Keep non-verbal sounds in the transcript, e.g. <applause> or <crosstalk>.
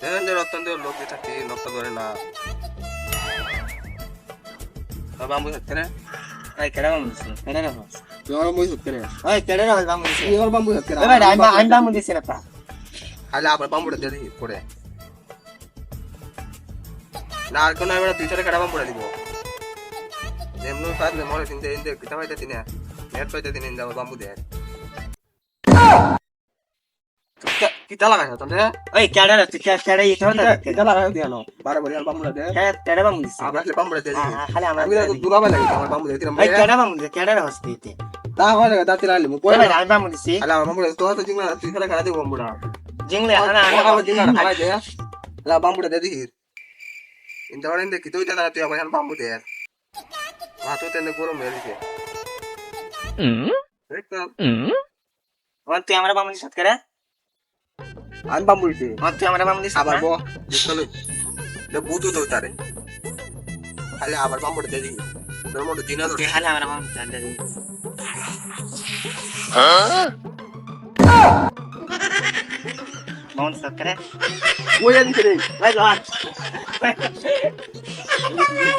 এদের অত্যন্ত লোক দিয়ে থাকতে লক্ষ্য করে না বাম্বু থাকতে রে ভাই কেডা বামু দিছে কেডা রে হস তুই আমার বই থাকতে রে ভাই কেডা রে হস বামু দিছে তুই আমার বাম্বু থাকতে এ ভাই আমি আমি বামু দিছি না পা তাহলে আবার বাম্বুটা দিয়ে দিই পরে না আর কোনো এবার দুই চারে কাটা বাম্বুটা দিব এমনি পারলে মরে তিনটে ইন্দে কিতা পাইতে তিনে নেট পাইতে তিনে ইন্দে বাম্বু দেয় কিতা লাগাই তাহলে ওই কেডা রে তুই কেডা ইতো না কিতা লাগাই দিয়ে নো বারে বারে বাম্বুটা দে কেডা বামু দিছে আমরা আসলে বাম্বুটা দিয়ে দিই। খালি আমরা আমি তো দুলাবে লাগি আমার দিয়ে দিলাম ভাই কেডা বামু দিছে কেডা রে হস দিতে তা হয় না দাঁতি লাইলে মু ভাই আমি বামু দিছি আলা বাম্বুটা তো তো জিংলা তুই খেলা খেলা দিব বাম্বুটা। জিংলে আনা আলা আনা জিংলা খালাই দে। আলা বাম্বুটা দে দিই ইন্দে ওরে ইন্দে কিতো ইতা না তুই আমার বাম্বু দে। ভাত তো তেনে গরম হয়ে দিছে দেখতা ওন তুই। আমরা বামু দিছ কেডা আন বাম্বু দিছে ওন তুই আমরা বামু দিছ আবার বো দেখল দে বুতু তো তারে। খালি আবার বাম্বুটা দে দিই তোর মতো দিনা তো তুই খালি আমরা বামু দিছ বামু দিছ কেডা ওই আনছে রে। ভাই লট <laughs>